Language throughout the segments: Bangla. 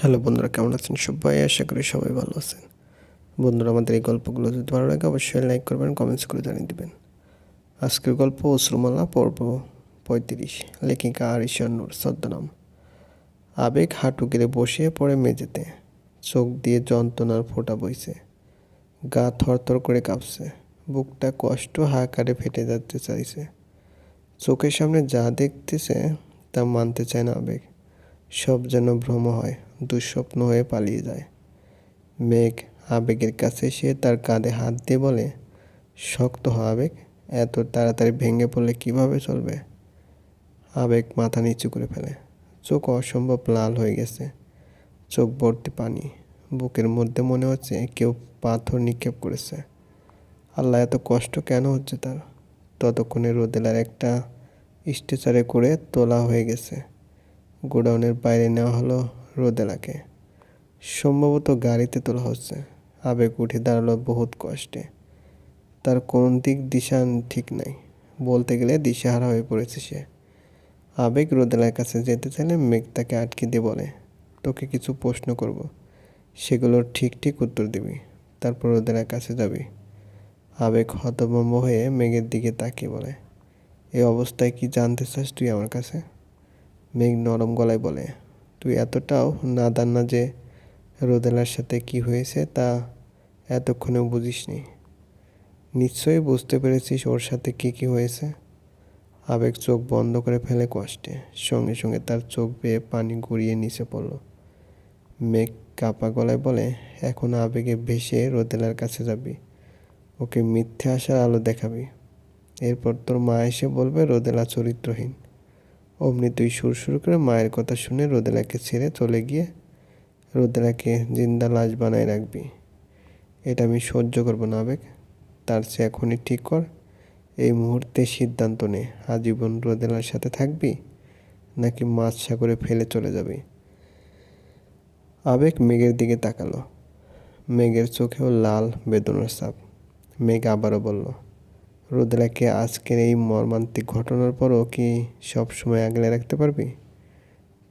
হ্যালো বন্ধুরা, কেমন আছেন সবাই? আশা করি সবাই ভালো আছেন। বন্ধুরা, আমাদের এই গল্পগুলো যদি ভালো লাগে, অবশ্যই লাইক করবেন কমেন্টস করে জানিয়ে দেবেন। আজকের গল্প অশ্রুমালা, পর্ব পঁয়ত্রিশ। লেখিকা আরিশান নূর ছদ্মনাম আবেগ হাঁটু গেড়ে বসে পড়ে মেঝেতে। চোখ দিয়ে যন্ত্রণার ফোঁটা বইছে। গা থরথর করে কাঁপছে। বুকটা কষ্ট হাহাকারে ফেটে যেতে চাইছে। চোখের সামনে যা দেখতেছে, তা মানতে চায় না আবেগ। সব যেন ভ্রম হয়। দুঃস্বপ্ন হয়ে পালিয়ে যায়। মেঘ আবেগের কাছে সে তার কাঁধে হাত দিয়ে বলে, শক্ত হ আবেগ, এত তাড়াতাড়ি ভেঙে পড়লে কীভাবে চলবে? আবেগ মাথা নিচু করে ফেলে। চোখ অসম্ভব লাল হয়ে গেছে। চোখ ভর্তি পানি। বুকের মধ্যে মনে হচ্ছে কেউ পাথর নিক্ষেপ করেছে। আল্লাহ, এত কষ্ট কেন হচ্ছে তার? ততক্ষণে রোদেলার একটা স্ট্রেচারে করে তোলা হয়ে গেছে। গোডাউনের বাইরে নেওয়া হলো রোদেলাকে সম্ভবত গাড়িতে তোলা হচ্ছে। আবেগ উঠে দাঁড়াল বহুত কষ্টে। তার কোন দিক দিশা ঠিক নাই। বলতে গেলে দিশাহারা হয়ে পড়েছে সে। আবেগ রোদেলার কাছে যেতে চাইলে মেঘ তাকে আটকে দিয়ে বলে, তোকে কিছু প্রশ্ন করব। সেগুলোর ঠিক ঠিক উত্তর দিবি। তারপর রোদেলার কাছে যাবি। আবেগ হতভম্ব হয়ে মেঘের দিকে তাকিয়ে বলে এই অবস্থায় কি জানতে চাস তুই আমার কাছে? মেঘ নরম গলায় বলে তুই এতটাও নাদান না যে রোদেলার সাথে কি হয়েছে তা এতক্ষণেও বুঝিসনি। নিশ্চয়ই বুঝতে পেরেছিস ওর সাথে কি কি হয়েছে। আবেগ চোখ বন্ধ করে ফেলে কষ্টে, সঙ্গে সঙ্গে তার চোখ বেয়ে পানি গড়িয়ে নিচে পড়ল। মেঘ কাপা গলায় বলে, এখন আবেগে ভেসে রোদেলার কাছে যাবি। ওকে মিথ্যে আসার আলো দেখাবি। এরপর তোর মা এসে বলবে রোদেলা চরিত্রহীন। অমনি তুই সুর সুর করে মায়ের কথা শুনে রোদেলাকে ছেড়ে চলে গিয়ে রোদেলাকে জিন্দা লাশ বানায় রাখবি। এটা আমি সহ্য করব না, আবেগ। তার চেয়ে এখনই ঠিক কর, এই মুহূর্তে সিদ্ধান্ত নে, আজীবন রোদেলার সাথে থাকবি নাকি মাছ সাগরে ফেলে চলে যাবি? আবেগ মেঘের দিকে তাকালো। মেঘের চোখেও লাল বেদনার সাপ মেঘ আবারও বলল রোদেলাকে আজকের এই মর্মান্তিক ঘটনার পরও কি সব সময় আগলে রাখতে পারবি?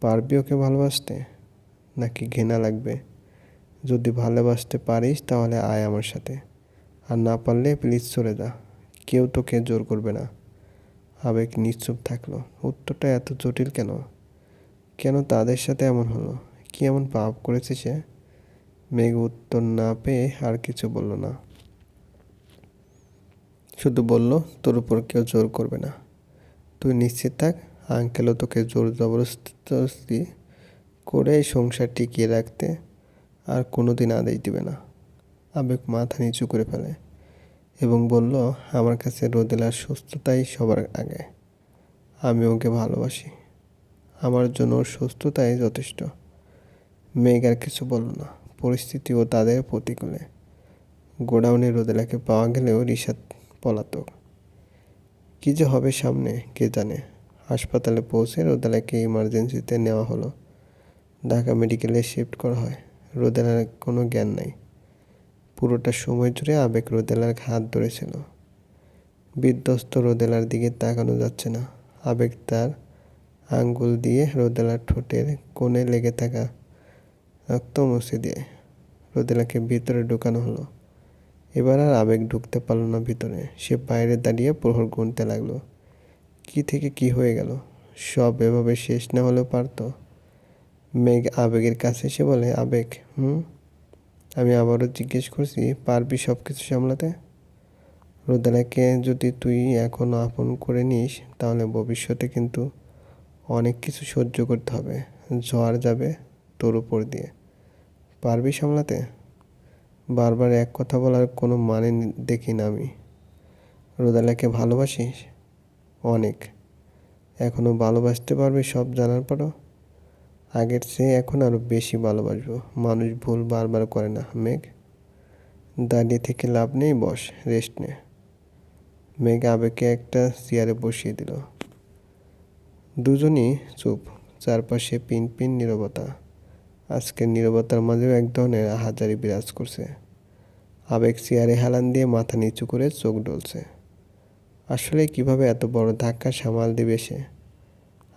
পারবি ওকে ভালোবাসতে? নাকি ঘৃণা লাগবে? যদি ভালোবাসতে পারিস তাহলে আয় আমার সাথে। আর না পারলে প্লিজ চলে যা। কেউ তোকে জোর করবে না। আবেগ নিশ্চুপ থাকল। উত্তরটা এত জটিল কেন? কেন তাদের সাথে এমন হলো? কি এমন পাপ করেছে সে? মেঘ উত্তর না পেয়ে আর কিছু বলল না। শুধু বলল, তোর উপর কেউ জোর করবে না। তুই নিশ্চিত থাক, আঙ্কেলও তোকে জোর জবরদস্তি করে সংসার টিকিয়ে রাখতে আর কোনো দিন আদেশ দিবে না। আবেগ মাথা নিচু করে ফেলে এবং বলল, আমার কাছে রোদেলার সুস্থতাই সবার আগে। আমি ওকে ভালোবাসি। আমার জন্য ওর সুস্থতাই যথেষ্ট। মেঘ আর কিছু বলল না। পরিস্থিতিও তাদের প্রতিকূলে। গোডাউনে রোদেলাকে পাওয়া গেলেও রিসাদ পলাতক। কী যে হবে সামনে, কে জানে? হাসপাতালে পৌঁছে রোদেলাকে ইমার্জেন্সিতে নেওয়া হলো। ঢাকা মেডিকেলে শিফট করা হয়। রোদেলার কোনো জ্ঞান নাই। পুরোটা সময় জুড়ে আবেগ রোদেলার হাত ধরেছিল। বিধ্বস্ত রোদেলার দিকে তাকানো যাচ্ছে না। আবেগ তার আঙ্গুল দিয়ে রোদেলার ঠোঁটের কোণে লেগে থাকা রক্ত মুছে দিয়ে রোদেলাকে ভিতরে ঢুকানো হলো। এবার আর আবেগ ঢুকতে পারল না ভিতরে। সে বাইরে দাঁড়িয়ে প্রহর গুনতে লাগল। কি থেকে কি হয়ে গেল? সব এভাবে শেষ না হলেও পারতো। মেঘ আবেগের কাছে এসে বলে, আবেগ, হুম? আমি আবারও জিজ্ঞেস করছি, পারবি সব কিছু সামলাতে রোদেলাকে যদি তুই এখন আপন করে নিস, তাহলে ভবিষ্যতে কিন্তু অনেক কিছু সহ্য করতে হবে। ঝড় যাবে তোর উপর দিয়ে। পারবি সামলাতে? বারবার এক কথা বলার কোনো মানে দেখি না আমি। রোদেলাকে ভালোবাসিস? অনেক। এখনও ভালোবাসতে পারবি সব জানার পরও? আগের চেয়ে এখন আরও বেশি ভালোবাসবো। মানুষ ভুল বারবার করে না, মেঘ। দাঁড়িয়ে থেকে লাভ নেই, বস, রেস্ট নে। মেঘ আবেগকে একটা চেয়ারে বসিয়ে দিল। দুজনই চুপ, চারপাশে পিন পিন নীরবতা। আজকের নীরবতার মাঝেও এক ধরনের হাজারি বিরাজ করছে। আবেগ চেয়ারে হেলান দিয়ে মাথা নিচু করে চোখ ডলছে। আসলে কীভাবে এত বড় ধাক্কা সামাল দিবে সে?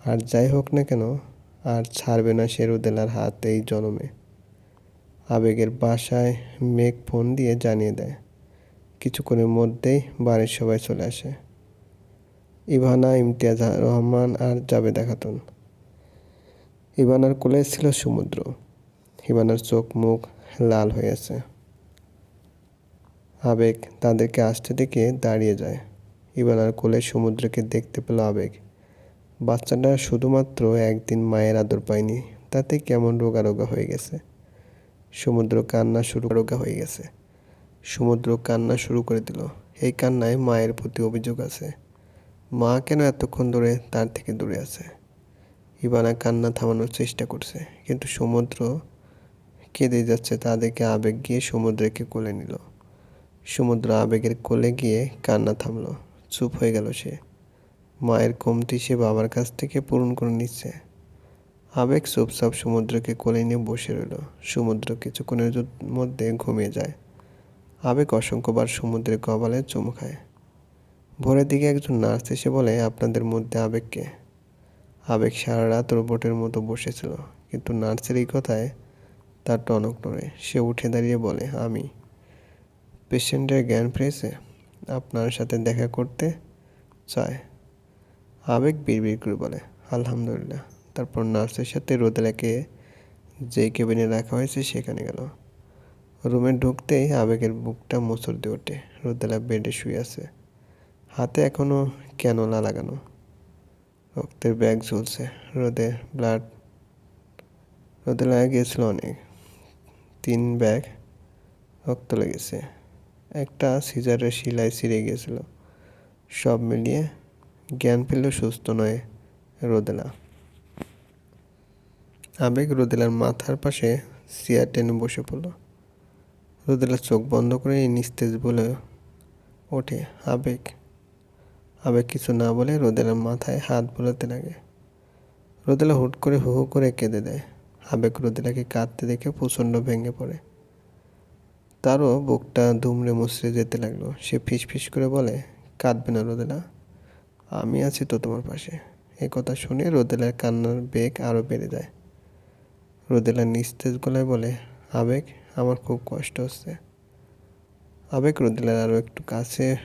আর যাই হোক না কেন, আর ছাড়বে না সে রোদেলার হাত এই জনমে। আবেগের বাসায় মেঘ ফোন দিয়ে জানিয়ে দেয়। কিছুক্ষণের মধ্যেই বাড়ির সবাই চলে আসে। ইভানা, ইমতিয়াজ রহমান আর জাবেদা খাতুন ইভানার কোলে ছিল সমুদ্র। ইভানার চোখ, মুখ লাল হয়ে আছে। আবেগ তাদেরকে আসতে দেখে দাঁড়িয়ে যায়। ইভানার কোলে সমুদ্রকে দেখতে পেল আবেগ। বাচ্চাটা শুধুমাত্র একদিন মায়ের আদর পায়নি। তাতে কেমন রোগা রোগা হয়ে গেছে? সমুদ্র কান্না শুরু রোগা হয়ে গেছে। সমুদ্র কান্না শুরু করে দিল। এই কান্নায় মায়ের প্রতি অভিযোগ আছে। মা কেন এতক্ষণ ধরে তার থেকে দূরে আছে? ইবানা কান্না থামানোর চেষ্টা করছে, কিন্তু সমুদ্র কেঁদে যাচ্ছে তা দেখে আবেগ গিয়ে সমুদ্রকে কোলে নিল। সমুদ্র আবেগের কোলে গিয়ে কান্না থামলো। চুপ হয়ে গেল সে। মায়ের কমতি সে বাবার কাছ থেকে পূরণ করে নিচ্ছে। আবেগ চুপচাপ সমুদ্রকে কোলে নিয়ে বসে রইল। সমুদ্র কিছুক্ষণের মধ্যে ঘুমিয়ে যায়। আবেগ অসংখ্যবার সমুদ্রের কবালে চুমু খায়। ভোরের দিকে একজন নার্স এসে বলে, আপনাদের মধ্যে আবেগকে আবেগ সারা রাত রোবটের মতো বসেছিল। কিন্তু নার্সের এই কথায় তার টনক নড়ে। সে উঠে দাঁড়িয়ে বলে, আমি পেশেন্টের জ্ঞান ফিরেছে আপনার সাথে দেখা করতে চায়? আবেগ বিড়বিড় করে বলে, আলহামদুলিল্লাহ। তারপর নার্সের সাথে রোদেলাকে যে কেবিনে রাখা হয়েছে সেখানে গেল। রুমে ঢুকতেই আবেগের বুকটা মোচড় দিয়ে ওঠে। রোদেলা বেডে শুয়ে আছে। হাতে এখনও ক্যানোলা লাগানো। রক্তের ব্যাগ ঝুলছে রোদে ব্লাড রোদে লাগা গিয়েছিল অনেক। তিন ব্যাগ রক্ত লেগেছে। একটা সিজারের শিলায় ছিঁড়ে গিয়েছিল। সব মিলিয়ে জ্ঞান পেলেও সুস্থ নয় রোদেলা। আবেগ রোদেলার মাথার পাশে চেয়ার টেনে বসে পড়ল। রোদেলা চোখ বন্ধ করে নিস্তেজ বলে ওঠে আবেগ। আবেগ কিছু না বলে রোদেলার মাথায় হাত বোলাতে লাগে। রোদেলা হুট করে হু হু করে কেঁদে দেয়। আবেগ রোদেলাকে কাঁদতে দেখে প্রচণ্ড ভেঙে পড়ে। তারও বুকটা দুমড়ে মুচড়ে যেতে লাগল। সে ফিস ফিস করে বলে, কাঁদবে না রোদেলা। আমি আছি তো তোমার পাশে। এ কথা শুনে রোদেলার কান্নার বেগ আরও বেড়ে যায়। রোদেলা নিস্তেজ গলায় বলে, আবেগ, আমার খুব কষ্ট হচ্ছে। আবেগ রোদেলার আরও একটু কাছে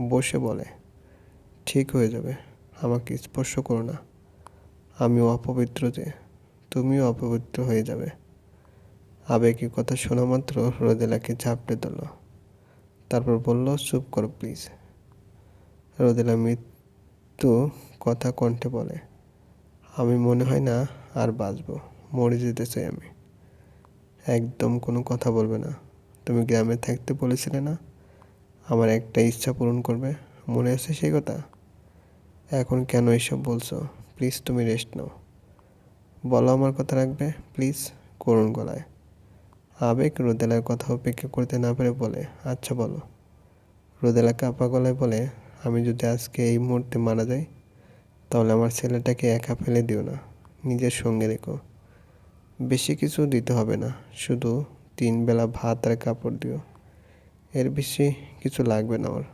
বসে বলে ঠিক হয়ে যাবে। আমাকে স্পর্শ করো না। আমিও অপবিত্র যে, তুমিও অপবিত্র হয়ে যাবে। আবেগের কথা শোনা মাত্র রোদেলাকে ঝাপটে দিল তারপর বলল, চুপ করো প্লিজ। রোদেলা মৃত্যু কথা কণ্ঠে বলে, আমি মনে হয় না আর বাঁচবো। মরে যেতে চাই আমি। একদম কোনো কথা বলবে না। তুমি গ্রামে থাকতে বলেছিলে না? আমার একটা ইচ্ছা পূরণ করবে। মনে আছে সেই কথা? এখন কেন এসব বলছো? প্লিজ তুমি রেস্ট নাও। বলো আমার কথা রাখবে? প্লিজ করুণ গলায়। আবেগ রোদেলার কথা উপেক্ষা করতে না পেরে বলে আচ্ছা বলো। রোদেলা কাপা গলায় বলে, আমি যদি আজকে এই মুহূর্তে মারা যাই, তাহলে আমার ছেলেটাকে একা ফেলে দিও না। নিজের সঙ্গে রেখো। বেশি কিছু দিতে হবে না, শুধু তিন বেলা ভাত আর কাপড় দিও। এর বেশি কিছু লাগবে না ওর।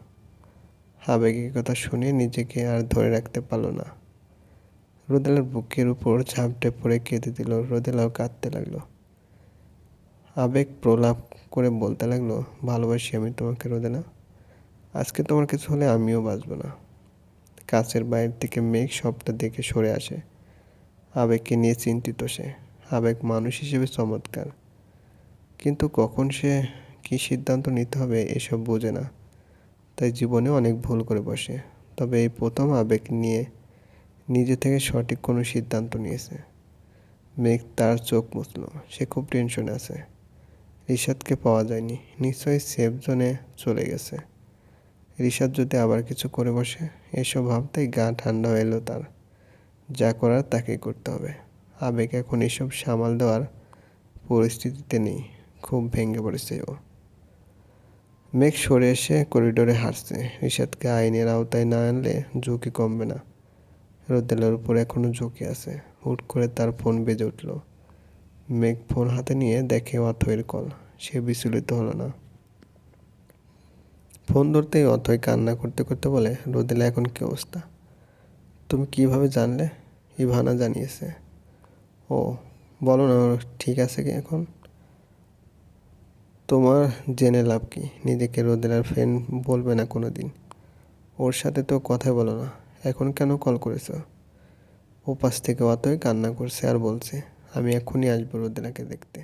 আবেগের কথা শুনে নিজেকে আর ধরে রাখতে পারল না। রোদেলার বুকের উপর ঝাপটে পড়ে কেঁদে দিল, রোদেলাও কাঁদতে লাগল। আবেগ প্রলাপ করে বলতে লাগল, ভালোবাসি আমি তোমাকে, রোদেলা। আজকে তোমার কিছু হলে আমিও বাঁচব না। কাছের বাইরে থেকে মেঘ সবটা দেখে সরে আসে। আবেগকে নিয়ে চিন্তিত সে। আবেগ মানুষ হিসেবে চমৎকার। কিন্তু কখন সে কী সিদ্ধান্ত নিতে হবে এসব বোঝে না। তাই জীবনে অনেক ভুল করে বসে। তবে এই প্রথম আবেগ নিয়ে নিজে থেকে সঠিক কোনো সিদ্ধান্ত নিয়েছে। মেঘ তার চোখ মুছল, সে খুব টেনশনে আছে। রিশাদকে পাওয়া যায়নি, নিশ্চয়ই সেফ জোনে চলে গেছে। রিশাদ যদি আবার কিছু করে বসে, এসব ভাবতেই গা ঠান্ডা হয়ে এলো তার। যা করার তাকেই করতে হবে। আবেগ এখন এসব সামাল দেওয়ার পরিস্থিতিতে নেই, খুব ভেঙে পড়েছে ও। মেঘ সরে এসে করিডোরে হাঁটছে। রিশাদকে আইনের আওতায় না আনলে ঝুঁকি কমবে না। রোদেলার উপর এখনও ঝুঁকি আছে। হুট করে তার ফোন বেজে উঠল। মেঘ ফোন হাতে নিয়ে দেখে অথয়ের কল। সে বিচলিত হলো না। ফোন ধরতেই অথয় কান্না করতে করতে বলে, রোদেলা, এখন কী অবস্থা? তুমি কীভাবে জানলে? ইভানা জানিয়েছে। ও, বলো না, ঠিক আছে কি এখন? তোমার জেনে লাভ কি? নিজেকে রোদেলার ফ্রেন্ড বলবে না কোনো দিন ওর সাথে তো কথা বলো না। এখন কেন কল করেছ? ও পাশ থেকে অতই কান্না করছে আর বলছে, আমি এখনই আসব রোদেলাকে দেখতে।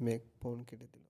মেঘ ফোন কেটে দিল।